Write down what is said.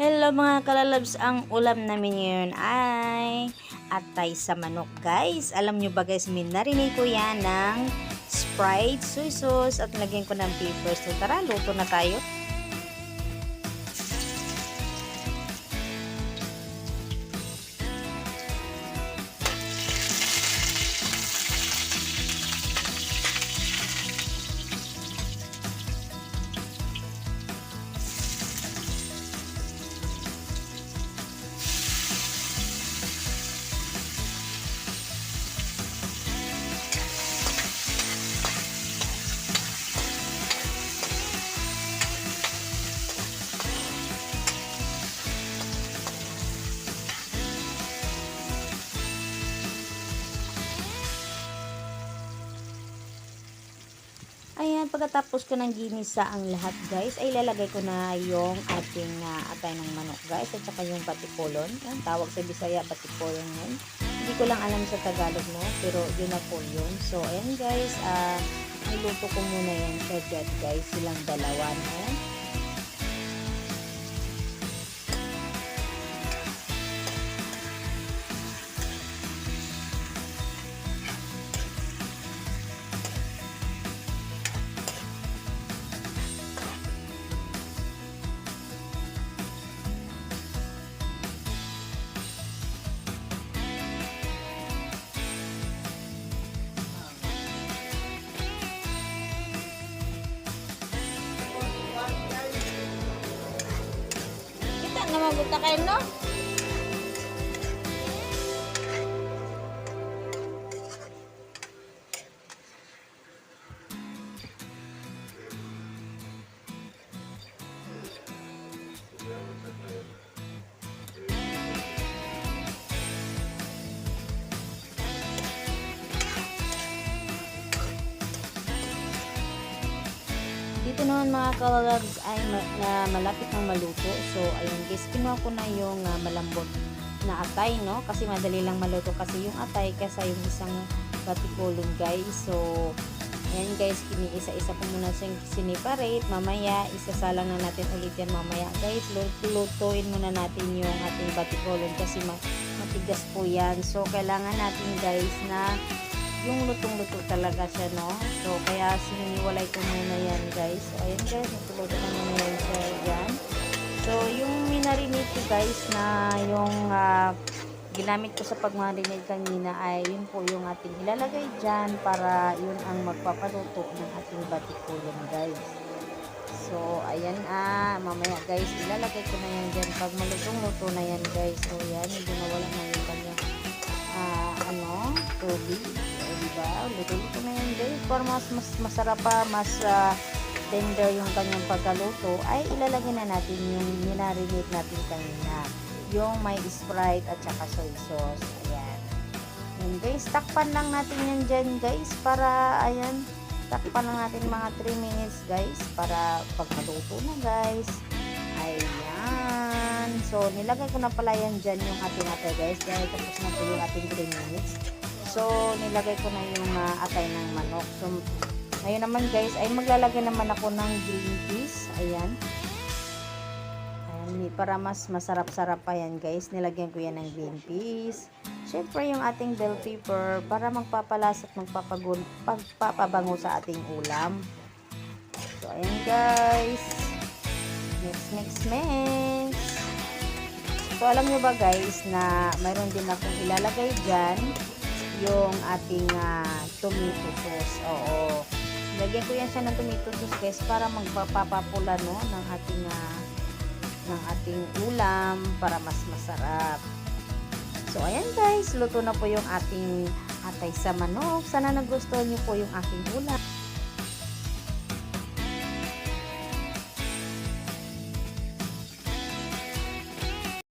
Hello mga kalalabs, ang ulam namin ngayon ay atay sa manok guys. Alam nyo ba guys, minarinig ko yan ng Sprite, soy sauce at lagyan ko ng pepper. So tara, luto na tayo. Pagkatapos ko ng ginisa ang lahat guys, ay lalagay ko na yung ating uh, atay ng manok guys, at saka yung batipolon. Yan, tawag sa Bisaya, batipolon yun. Hindi ko lang alam sa Tagalog no, pero yun na po yun. So, ayan guys, uh, niluto ko muna yan kagad guys, silang dalawa no. Buta kayo no? Dito naman mga kalabs ay ma- na malapit ng maluto. So, ayun guys, kinuha ko na yung ah, malambot na atay, no? Kasi madali lang maluto kasi yung atay kaysa yung isang batikulong guys. So, ayan guys, kiniisa-isa ko muna siyang siniparate. Mamaya, isasalang na natin ulit yan mamaya. Guys, lut- lutuin muna natin yung ating batikulong kasi ma- matigas po yan. So, kailangan natin guys na yung lutong-luto talaga siya, no? So, kaya sininiwalay ko muna yan, guys. So, ayan, guys. Natuluto na muna yan siya dyan. So, yung minarinate ko, guys, na yung ah, ginamit ko sa pagmarinate kanina ay yun po yung ating ilalagay dyan para yun ang magpapaluto ng ating batikulong, guys. So, ayan ah, mamaya guys, ilalagay ko na yan dyan. Pag malutong-luto na yan, guys. So, yan, hindi nawala na yung kanyang ah, ano, tubig. Diba? Luto-luto na yan guys. Mas, mas masarap pa, mas ah, tender yung kanyang pagkaluto, ay ilalagay na natin yung minarinate natin kanina. Yung may Sprite at saka soy sauce. Ayan. Yan guys, takpan lang natin yan dyan guys para, ayan, takpan lang natin mga 3 minutes guys para pag maluto na guys. Ayan. So, nilagay ko na pala yan dyan yung ating atay guys. Dahil tapos na po yung ating 3 minutes. So, nilagay ko na yung ah, atay ng manok. So, ngayon naman guys, ay maglalagay naman ako ng green peas. Ayan. Ayan, para mas masarap-sarap pa yan guys. Nilagyan ko yan ng green peas. Siyempre yung ating bell pepper para magpapalas at magpapagun, pagpapabango sa ating ulam. So, ayan guys. Mix, mix, mix. So, alam nyo ba guys na mayroon din akong ilalagay dyan yung ating ah, tomato sauce. Oo. Lagyan ko yan siya ng tomato sauce guys para magpapapula no ng ating ah, ng ating ulam para mas masarap. So ayan guys, luto na po yung ating atay sa manok. Sana nagustuhan niyo po yung aking ulam.